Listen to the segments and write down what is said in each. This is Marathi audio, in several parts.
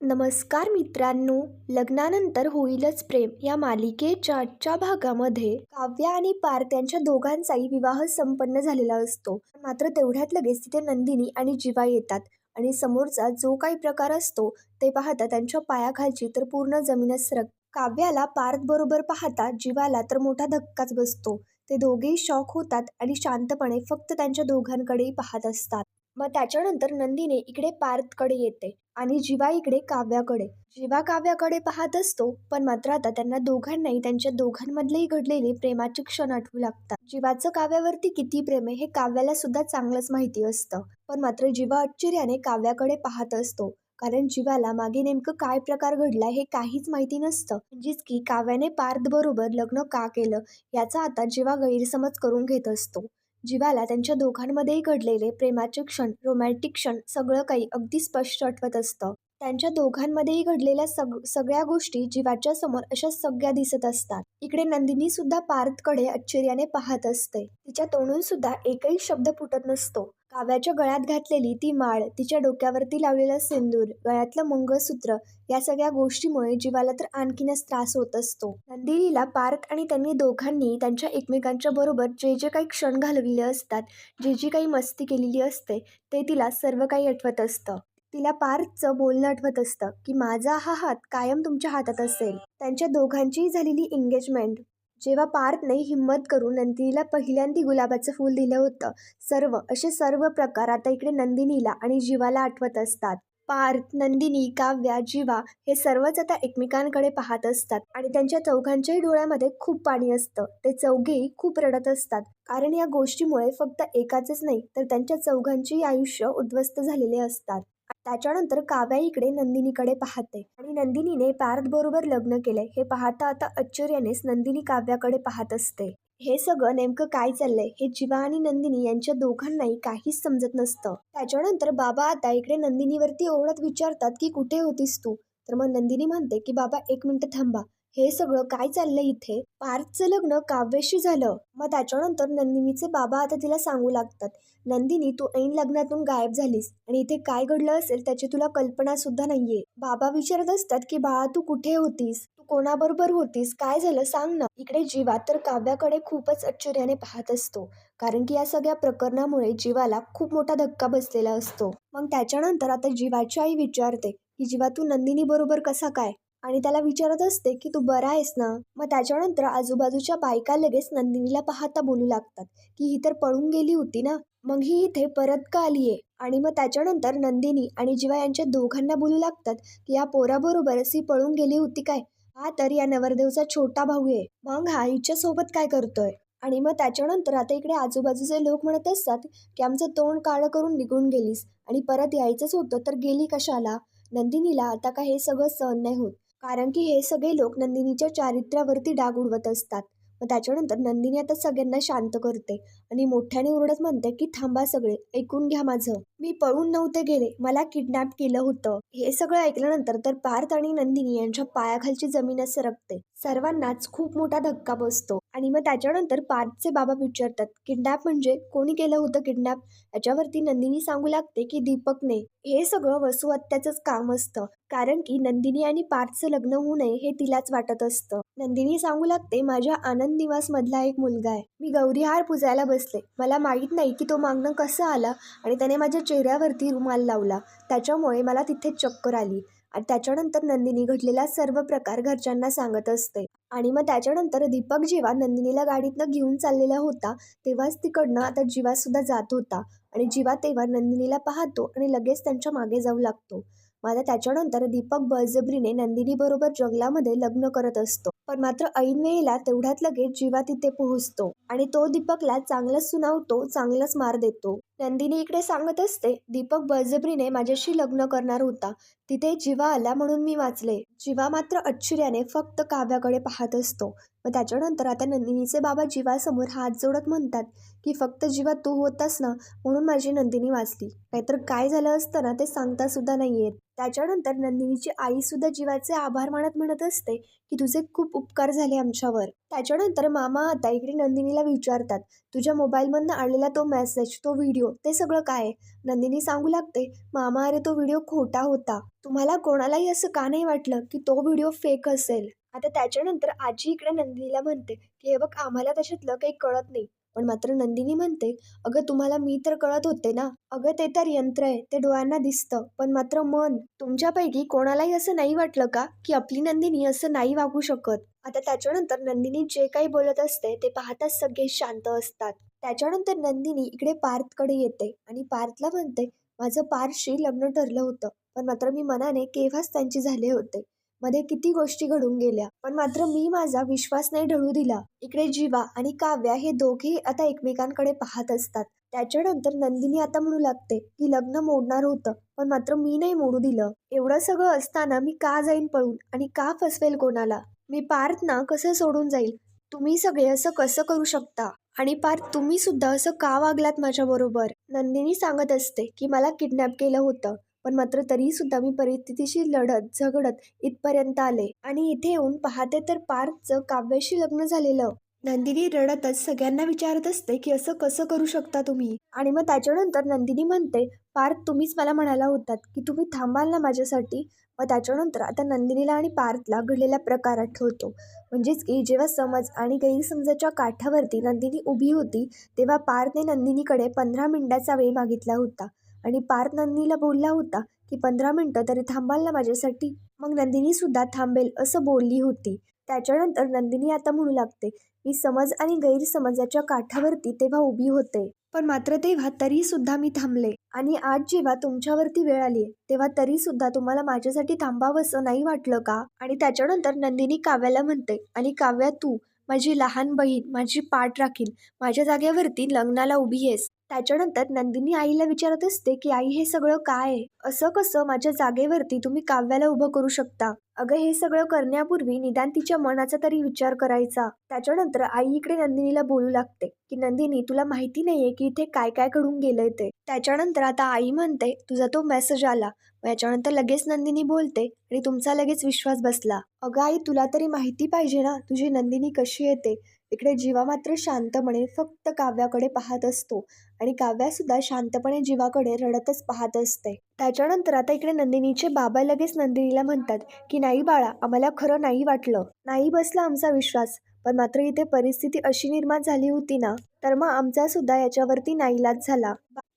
नमस्कार मित्रांनो लग्नानंतर होईलच प्रेम या मालिकेच्या आजच्या भागामध्ये काव्या आणि पार्थ यांच्या दोघांचाही विवाह संपन्न झालेला असतो. मात्र तेवढ्यात लगेच तिथे नंदिनी आणि जीवा येतात आणि समोरचा जो काही प्रकार असतो ते पाहता त्यांच्या पायाखालची तर पूर्ण जमीनच सरक. काव्याला पार्थ बरोबर पाहता जीवाला तर मोठा धक्काच बसतो. ते दोघेही शॉक होतात आणि शांतपणे फक्त त्यांच्या दोघांकडेही पाहत असतात. मग त्याच्यानंतर नंदिनी इकडे पार्थकडे येते आणि जीवा इकडे काव्याकडे. जीवा काव्याकडे पाहत असतो पण मात्र आता त्यांना दोघांनाही त्यांच्या दोघांमधलेही घडलेले प्रेमाचे क्षण आठवू लागतात. जीवाचं काव्यावरती किती प्रेम आहे हे काव्याला सुद्धा चांगलंच माहिती असतं. पण मात्र जीवा आश्चर्याने काव्याकडे पाहत असतो कारण जीवाला मागे नेमकं काय प्रकार घडला हे काहीच माहिती नसतं. म्हणजेच की काव्याने पार्थ बरोबर लग्न का केलं याचा आता जीवा गैरसमज करून घेत असतो. जीवाला त्यांच्या दोघांमध्येही घडलेले प्रेमाचे क्षण रोमॅन्टिक क्षण सगळं काही अगदी स्पष्ट आठवत असतं. त्यांच्या दोघांमध्येही घडलेल्या सग सगळ्या गोष्टी जीवाच्या समोर अशा सगळ्या दिसत असतात. इकडे नंदिनी सुद्धा पार्थकडे आश्चर्याने पाहत असते. तिच्या तोंडून सुद्धा एकही शब्द फुटत नसतो. काव्याच्या गळ्यात घातलेली ती माळ तिच्या डोक्यावरती लावलेलं सिंदूर गळ्यातलं मंगळसूत्र या सगळ्या गोष्टीमुळे जीवाला तर आणखीनच त्रास होत असतो. नंदिनीला पार्थ आणि त्यांनी दोघांनी त्यांच्या एकमेकांच्या बरोबर जे जे काही क्षण घालवलेले असतात जे जी काही मस्ती केलेली असते ते तिला सर्व काही आठवत असतं. तिला पार्थचं बोलणं आठवत असतं की माझा हा हात कायम तुमच्या हातात असेल. त्यांच्या दोघांचीही झालेली एंगेजमेंट जेव्हा पार्थने हिंमत करून नंदिनीला पहिल्यांदी गुलाबाचं फूल दिलं होतं सर्व असे सर्व प्रकार आता इकडे नंदिनीला आणि जीवाला आठवत असतात. पार्थ नंदिनी काव्या जीवा हे सर्वच आता एकमेकांकडे पाहत असतात आणि त्यांच्या चौघांच्याही डोळ्यामध्ये खूप पाणी असतं. ते चौघेही खूप रडत असतात. कारण या गोष्टीमुळे फक्त एकाचच नाही तर त्यांच्या चौघांचेही आयुष्य उद्ध्वस्त झालेले असतात. त्याच्यानंतर काव्या इकडे नंदिनीकडे पाहते. आणि नंदिनीने पार्थ बरोबर लग्न केले हे पाहता आता आश्चर्यानेच नंदिनी काव्याकडे पाहत असते. हे सगळं नेमकं काय चाललंय? हे जीवा आणि नंदिनी यांच्या दोघांनाही काहीच समजत नसतं. त्याच्यानंतर बाबा आता इकडे नंदिनीवरती ओरडत विचारतात की कुठे होतीस तू? तर मग नंदिनी म्हणते की बाबा एक मिनिट थांबा. हे सगळं काय चाललंय इथे? पार्थचं लग्न काव्यशी झालं. मग त्याच्यानंतर नंदिनीचे बाबा आता तिला सांगू लागतात. नंदिनी तू ऐन लग्नातून गायब झालीस आणि इथे काय घडलं असेल त्याची तुला कल्पना सुद्धा नाहीये. बाबा विचारत असतात की बाळा तू कुठे होतीस? तू कोणाबरोबर होतीस? काय झालं? सांग ना. इकडे जीवा तर काव्याकडे खूपच आश्चर्याने पाहत असतो. कारण की या सगळ्या प्रकरणामुळे जीवाला खूप मोठा धक्का बसलेला असतो. मग त्याच्यानंतर आता जीवाची आई विचारते की जीवा तू नंदिनी बरोबर कसा काय? आणि त्याला विचारत असते की तू बरा आहेस ना? मग त्याच्यानंतर आजूबाजूच्या बायका लगेच नंदिनीला पाहता बोलू लागतात की ही तर पळून गेली होती ना? मग ही इथे परत का आली आहे आणि मग त्याच्यानंतर नंदिनी आणि जीवा यांच्या दोघांना बोलू लागतात की या पोराबरोबरच ही पळून गेली होती काय? हा तर या नवरदेवचा छोटा भाऊ आहे. मग हा हिच्यासोबत काय करतोय? आणि मग त्याच्यानंतर आता इकडे आजूबाजूचे लोक म्हणत असतात की आमचं तोंड काळं करून निघून गेलीस आणि परत यायचंच होतं तर गेली कशाला? नंदिनीला आता का हे सगळं सहन नाही होत. कारण की हे सगळे लोक नंदिनीच्या चारित्र्यावरती डाग उडवत असतात. मग त्याच्यानंतर नंदिनी आता सगळ्यांना शांत करते आणि मोठ्याने ओरडत म्हणते की थांबा सगळे ऐकून घ्या माझं. मी पळून नव्हते गेले. मला किडनॅप केलं होतं. हे सगळं ऐकल्यानंतर तर पार्थ आणि नंदिनी यांच्या पायाखालची जमीन सरकते सर्वांनाच खूप मोठा धक्का बसतो. आणि मग त्याच्यानंतर पार्थचे बाबा विचारतात किडनॅप म्हणजे? कोणी केलं होतं किडनॅप? याच्यावरती नंदिनी सांगू लागते की दीपकने. हे सगळं वसुहत्याचंच काम असतं कारण की नंदिनी आणि पार्थचं लग्न होऊ नये हे तिलाच वाटत असतं. नंदिनी सांगू लागते माझ्या आनंद निवास मधला एक मुलगा आहे. मी गौरीहार पुजायला बसले. मला माहीत नाही की तो मागणं कसं आला आणि त्याने माझ्या चेहऱ्यावरती रुमाल लावला. त्याच्यामुळे मला तिथे चक्कर आली. आणि त्याच्यानंतर नंदिनी घडलेला सर्व प्रकार घरच्यांना सांगत असते. आणि मग त्याच्यानंतर दीपक जेव्हा नंदिनीला गाडीतनं घेऊन चाललेला होता तेव्हाच तिकडनं आता जीवासुद्धा जात होता. आणि जीवा तेव्हा नंदिनीला पाहतो आणि लगेच त्यांच्या मागे जाऊ लागतो. मात्र त्याच्यानंतर दीपक बळजबरीने नंदिनी बरोबर जंगलामध्ये लग्न करत असतो. पण मात्र ऐन वेळेला तेवढ्यात लगेच जीवा तिथे पोहोचतो आणि तो दीपकला चांगलंच सुनावतो चांगलंच मार देतो. नंदिनी इकडे सांगत असते दीपक बळजबरीने माझ्याशी लग्न करणार होता. तिथे जीवा आला म्हणून मी वाचले. जीवा मात्र आश्चर्याने फक्त काव्याकडे पाहत असतो. मग त्याच्यानंतर आता नंदिनीचे बाबा जीवासमोर हात जोडत म्हणतात की फक्त जीवा तू होतास ना म्हणून माझी नंदिनी वाचली. नाहीतर काय झालं असतं ना ते सांगता सुद्धा नाही येत त्याच्यानंतर नंदिनीची आई सुद्धा जीवाचे आभार मानत म्हणत असते की तुझे खूप उपकार झाले आमच्यावर. त्याच्यानंतर मामा आता इकडे नंदिनीला विचारतात तुझ्या मोबाईलमधनं आलेला तो मेसेज तो व्हिडिओ ते सगळं काय आहे? नंदिनी सांगू लागते मामा अरे तो व्हिडिओ खोटा होता. तुम्हाला कोणालाही असं का नाही वाटलं की तो व्हिडिओ फेक असेल? आता त्याच्यानंतर आजी इकडे नंदिनीला म्हणते की हे बघ आम्हाला त्याच्यातलं काही कळत नाही. पण मात्र नंदिनी म्हणते अगं तुम्हाला मी तर कळत होते ना. अगं ते तर यंत्र आहे ते डोळ्यांना दिसतं. पण मात्र मन तुमच्यापैकी कोणालाही असं नाही वाटलं का की आपली नंदिनी असं नाही वागू शकत? आता त्याच्यानंतर नंदिनी जे काही बोलत असते ते पाहताच सगळे शांत असतात. त्याच्यानंतर नंदिनी इकडे पार्थकडे येते आणि पार्थला म्हणते माझं पार्थशी लग्न ठरलं होतं. पण मात्र मी मनाने केव्हाच त्यांची झाले होते. मध्ये किती गोष्टी घडून गेल्या पण मात्र मी माझा विश्वास नाही ढळू दिला. इकडे जीवा आणि काव्या हे दोघेही आता एकमेकांकडे पाहत असतात. त्याच्यानंतर नंदिनी आता म्हणू लागते की लग्न मोडणार होतं पण मात्र मी नाही मोडू दिलं. एवढं सगळं असताना मी का जाईन पळून आणि का फसवेल कोणाला? मी पार्थ ना कसं सोडून जाईल? तुम्ही सगळे असं कसं करू शकता? आणि पार्थ तुम्ही सुद्धा असं का वागलात माझ्याबरोबर? नंदिनी सांगत असते की मला किडनॅप केलं होतं. पण मात्र तरी सुद्धा मी परिस्थितीशी लढत झगडत इथपर्यंत आले आणि इथे येऊन पाहते तर पार्थचं काव्याशी लग्न झालेलं. नंदिनी रडतच सगळ्यांना विचारत असते की असं कसं करू शकता तुम्ही? आणि मग त्याच्यानंतर नंदिनी म्हणते पार्थ तुम्हीच मला म्हणाला होतात की तुम्ही थांबाल ना माझ्यासाठी? मग त्याच्यानंतर आता नंदिनीला आणि पार्थला घडलेला प्रकार आठवतो म्हणजेच की जेव्हा समज आणि गैरसमजाच्या काठावरती नंदिनी उभी होती तेव्हा पार्थने नंदिनीकडे पंधरा मिनिटाचा वेळ मागितला होता. आणि पार्थ नंदिनीला बोलला होता की पंधरा मिनटं तरी थांबाल ना माझ्यासाठी. मग नंदिनीसुद्धा थांबेल असं बोलली होती. त्याच्यानंतर नंदिनी आता म्हणू लागते मी समज आणि गैरसमजाच्या काठावरती तेव्हा उभी होते. पण मात्र तेव्हा तरी सुद्धा मी थांबले. आणि आज जेव्हा तुमच्यावरती वेळ आली तेव्हा तरी सुद्धा तुम्हाला माझ्यासाठी थांबावंसं नाही वाटलं का? आणि त्याच्यानंतर नंदिनी काव्याला म्हणते आणि काव्या तू माझी लहान बहीण माझी पाठ राखील. माझ्या जागेवरती लग्नाला उभी आहेस. त्याच्यानंतर नंदिनी आईला विचारत असते की आई हे सगळं काय आहे? असं कसं माझ्या जागेवरती तुम्ही काव्याला उभं करू शकता? अगं हे सगळं करण्यापूर्वी निदान तिच्या मनाचा तरी विचार करायचा. त्याच्यानंतर आई इकडे नंदिनीला बोलू लागते की नंदिनी तुला माहिती नाहीये की इथे काय काय घडून गेलंय ते. त्याच्यानंतर आता आई म्हणते तुझा तो मेसेज आला. याच्यानंतर लगेच नंदिनी बोलते आणि तुमचा लगेच विश्वास बसला. अगं आई तुला तरी माहिती पाहिजे ना तुझी नंदिनी कशी येते इकडे जीवा मात्र शांतपणे फक्त काव्याकडे पाहत असतो आणि काव्यासुद्धा शांतपणे जीवाकडे रडतच पाहत असते. त्याच्यानंतर आता इकडे नंदिनीचे बाबा लगेच नंदिनीला म्हणतात की नाही बाळा आम्हाला खरं नाही वाटलं. नाही बसला आमचा विश्वास पण मात्र इथे परिस्थिती अशी निर्माण झाली होती ना तर मग आमचा सुद्धा याच्यावरती नाईलाज झाला.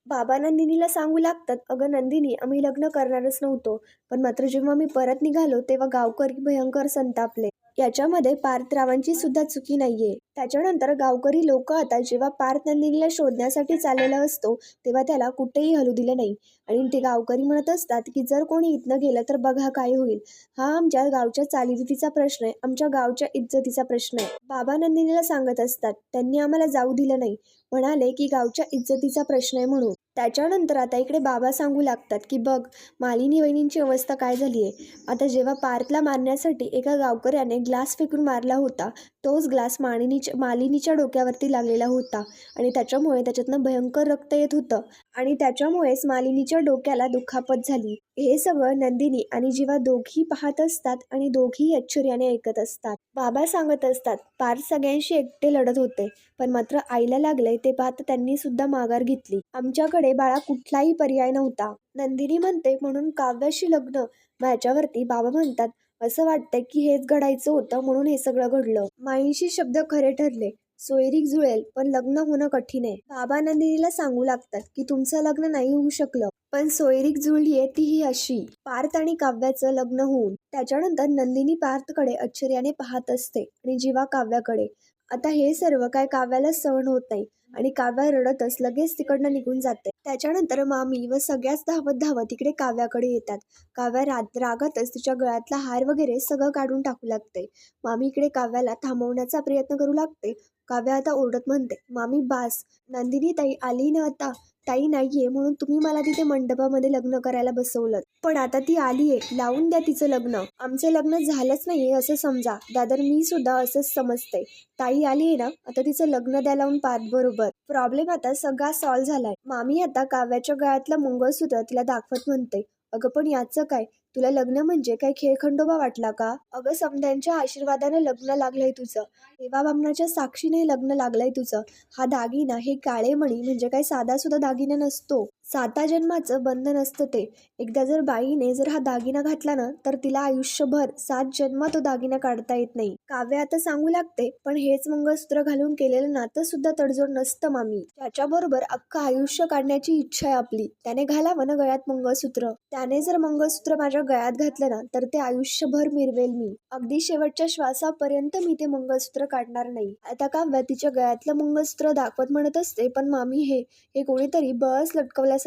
बाबा नंदिनीला सांगू लागतात अगं नंदिनी आम्ही लग्न करणारच नव्हतो पण मात्र जेव्हा मी परत निघालो तेव्हा गावकरी भयंकर संतापले. याच्यामध्ये पार्थरावांची सुद्धा चुकी नाहीये. त्याच्यानंतर गावकरी लोक आता जेव्हा पार्थ नंदिनीला शोधण्यासाठी चाललेला असतो तेव्हा त्याला कुठेही हलू दिलं नाही. आणि ते गावकरी म्हणत असतात की जर कोणी इथनं गेलं तर बघा काय होईल. हा आमच्या गावच्या चालीरीतीचा प्रश्न आहे. आमच्या गावच्या इज्जतीचा प्रश्न आहे. बाबा नंदिनीला सांगत असतात त्यांनी आम्हाला जाऊ दिलं नाही. म्हणाले की गावच्या इज्जतीचा प्रश्न आहे म्हणून. त्याच्यानंतर आता इकडे बाबा सांगू लागतात की बघ मालिनी वहिनींची अवस्था काय झाली आहे आता जेव्हा पार्थला मारण्यासाठी एका गावकऱ्याने ग्लास फेकून मारला होता तोच ग्लास मालिनीच्या मालिनीच्या डोक्यावरती लागलेला होता आणि त्याच्यामुळे त्याच्यातनं भयंकर रक्त येत होतं आणि त्याच्यामुळेच मालिनीच्या डोक्याला दुखापत झाली. हे सगळं नंदिनी आणि जेव्हा दोघी पाहत असतात आणि दोघी आश्चर्याने ऐकत असतात. बाबा सांगत असतात पार सगळ्यांशी एकटे लढत होते पण मात्र आईला लागले ते पाहत त्यांनी सुद्धा माघार घेतली. आमच्याकडे बाळा कुठलाही पर्याय नव्हता. नंदिनी म्हणते म्हणून काव्याशी लग्न. माझ्यावरती बाबा म्हणतात असं वाटतंय की हेच घडायचं होतं म्हणून हे सगळं घडलं. माईंशी शब्द खरे ठरले. सोयरीक जुळेल पण लग्न होणं कठीण आहे. बाबा नंदिनीला सांगू लागतात की तुमचं लग्न नाही होऊ शकलं पण सोयरीक जुळलीये तीही अशी. पार्थ आणि काव्याचं लग्न होऊन त्याच्यानंतर नंदिनी पार्थकडे आश्चर्याने पाहत असते आणि जीवा काव्याकडे. आता हे सर्व काय काव्याला सहन होत नाही आणि काव्या रडतच लगेच तिकडनं निघून जाते. त्याच्यानंतर मामी व सगळ्याच धावत धावत तिकडे काव्याकडे येतात. काव्या रात रागातच तिच्या गळ्यातला हार वगैरे सगळं काढून टाकू लागते. मामी इकडे काव्याला थांबवण्याचा प्रयत्न करू लागते काव्या आता ओरडत म्हणते मामी बास नंदिनी ताई आली ना आता ताई नाहीये म्हणून तुम्ही मला तिथे मंडपामध्ये लग्न करायला बसवलं पण आता ती आलीये लावून द्या तिचं लग्न. आमचं लग्न झालंच नाहीये असं समजा. दादर मी सुद्धा असंच समजते. ताई आलीये ना आता तिचं लग्न द्या लावून पाच बरोबर. प्रॉब्लेम आता सगळा सॉल्व्ह झालाय. मामी आता काव्याच्या गळ्यातलं मंगळसूत्र तिला दाखवत म्हणते अगं पण याचं काय? तुला लग्न म्हणजे काय खेळखंडोबा वाटला का? अगं समध्यांच्या आशीर्वादानं लग्न लागलंय तुझं. देवा बामणाच्या साक्षीने लग्न लागलंय तुझं. हा दागिना हे काळे मणी म्हणजे काय साधा सुद्धा दागिना नसतो. साता जन्माचं बंधन असतं ते. एकदा जर बाईने जर हा दागिना घातला ना तर तिला आयुष्यभर सात जन्म तो दागिना काढता येत नाही. काव्य आता सांगू लागते पण हेच मंगळसूत्र घालून केलेलं नातं सुद्धा तडजोड नसतं मामी. त्याच्याबरोबर अख्खं आयुष्य काढण्याची इच्छा आहे आपली त्याने घालावं ना गळ्यात मंगळसूत्र? त्याने जर मंगळसूत्र माझ्या गळ्यात घातलं ना तर ते आयुष्यभर मिरवेल मी. अगदी शेवटच्या श्वासापर्यंत मी ते मंगळसूत्र काढणार नाही. आता काव्या तिच्या गळ्यातलं मंगळसूत्र दाखवत म्हणत असते पण मामी हे हे कोणीतरी बळच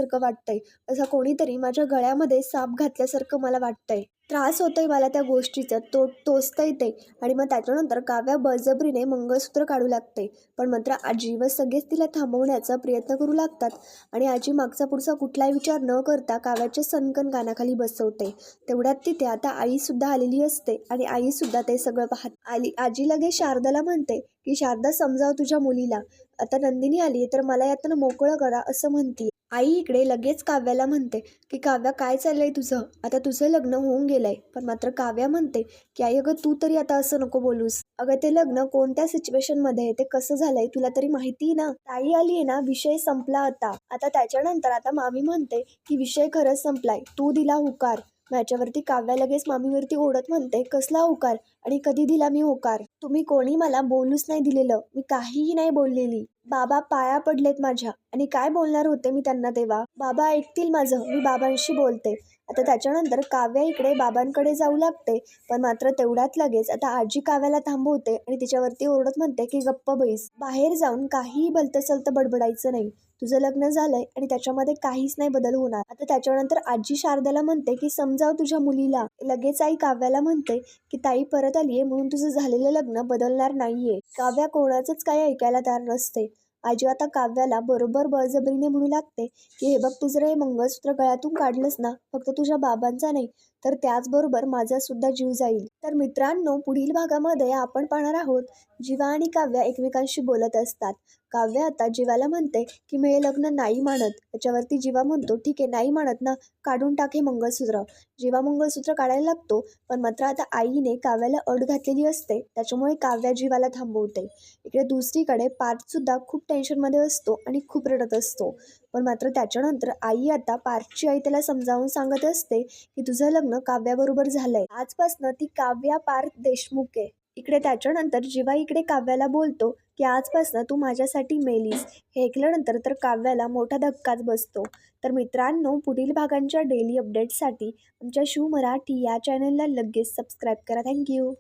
लटकवल्यासारखं वाटतंय. असं कोणीतरी माझ्या गळ्यामध्ये साप घातल्यासारखं मला वाटतंय. त्रास होतोय मला त्या गोष्टीचा. तो टोचता येते आणि मग त्याच्यानंतर काव्या बळजबरीने मंगळसूत्र काढू लागते. पण मात्र आजी व सगळेच तिला थांबवण्याचा प्रयत्न करू लागतात. आणि आजी मागचा पुढचा कुठलाही विचार न करता काव्याच्या सनकन कानाखाली बसवते. तेवढ्यात तिथे आता आईसुद्धा आलेली असते. आणि आईसुद्धा ते सगळं पाहत आली. आजी लगेच शारदाला म्हणते की शारदा समजाव तुझ्या मुलीला. आता नंदिनी आली तर मला यातनं मोकळं करा असं म्हणते आई इकडे लगेच काव्याला म्हणते की काव्या काय चाललंय तुझं? आता तुझं लग्न होऊन गेलंय. पण मात्र काव्या म्हणते की आई अगं तू तरी आता असं नको बोलूस. अगं ते लग्न कोणत्या सिच्युएशनमध्ये ते कसं झालंय? तुला तरी माहिती ना? ताई आली ना विषय संपला आता. आता त्याच्यानंतर आता मामी म्हणते की विषय खरंच संपलाय. तू दिला हुकार. याच्यावरती काव्या लगेच मामीवरती ओढत म्हणते कसला होकार? आणि कधी दिला मी होकार? तुम्ही कोणी मला बोलूच नाही दिलेलं. मी काहीही नाही बोललेली. बाबा पाया पडलेत माझ्या. आणि काय बोलणार होते मी त्यांना तेव्हा? बाबा ऐकतील माझं मी बाबांशी बोलते. आता त्याच्यानंतर काव्या इकडे बाबांकडे जाऊ लागते. पण मात्र तेवढ्यात लगेच आता आजी काव्याला थांबवते आणि तिच्यावरती ओरडत म्हणते की गप्प बैस बाहेर जाऊन काहीही भलतं सलतं बडबडायचं नाही. तुझं लग्न झालंय आणि त्याच्यामध्ये काहीच नाही बदल होणार. आता त्याच्यानंतर आजी शारदाला म्हणते की समजाव तुझ्या मुलीला. लगेच आई काव्याला म्हणते की ताई परत आलीये म्हणून तुझं झालेलं लग्न बदलणार नाहीये. काव्या कोणाचंच काही ऐकायला तयार नसते. आजी आता काव्याला बरोबर बळजबरीने म्हणू लागते की हे बघ तू जर हे मंगळसूत्र गळ्यातून काढलंस ना. फक्त तुझ्या बाबांचा नाही. तर त्याचबरोबर माझा सुद्धा जीव जाईल. तर मित्रांनो पुढील भागामध्ये आपण पाहणार आहोत जीवा आणि काव्या एकमेकांशी बोलत असतात. काव्य आता जीवाला म्हणते की मी हे लग्न नाही मानत. त्याच्यावरती जीवा म्हणतो ठीक आहे नाही मानत ना काढून टाक हे मंगळसूत्र. जीवा मंगळसूत्र काढायला लागतो पण मात्र आता आईने काव्याला अड घातलेली असते. त्याच्यामुळे काव्या जीवाला थांबवते. इकडे दुसरीकडे पार्थसुद्धा खूप टेन्शनमध्ये असतो आणि खूप रडत असतो. पण मात्र त्याच्यानंतर आई आता पार्थची आई त्याला समजावून सांगत असते की तुझं लग्न काव्याबरोबर झालंय. आजपासनं ती काव्या पार्थ देशमुख आहे. इकडे त्याच्यानंतर जेव्हा इकडे काव्याला बोलतो की आजपासनं तू माझ्यासाठी मेलीस. हे ऐकल्यानंतर तर काव्याला मोठा धक्काच बसतो. तर मित्रांनो पुढील भागांच्या डेली अपडेट्ससाठी आमच्या शिव मराठी या चॅनलला लगेच सबस्क्राईब करा. थँक्यू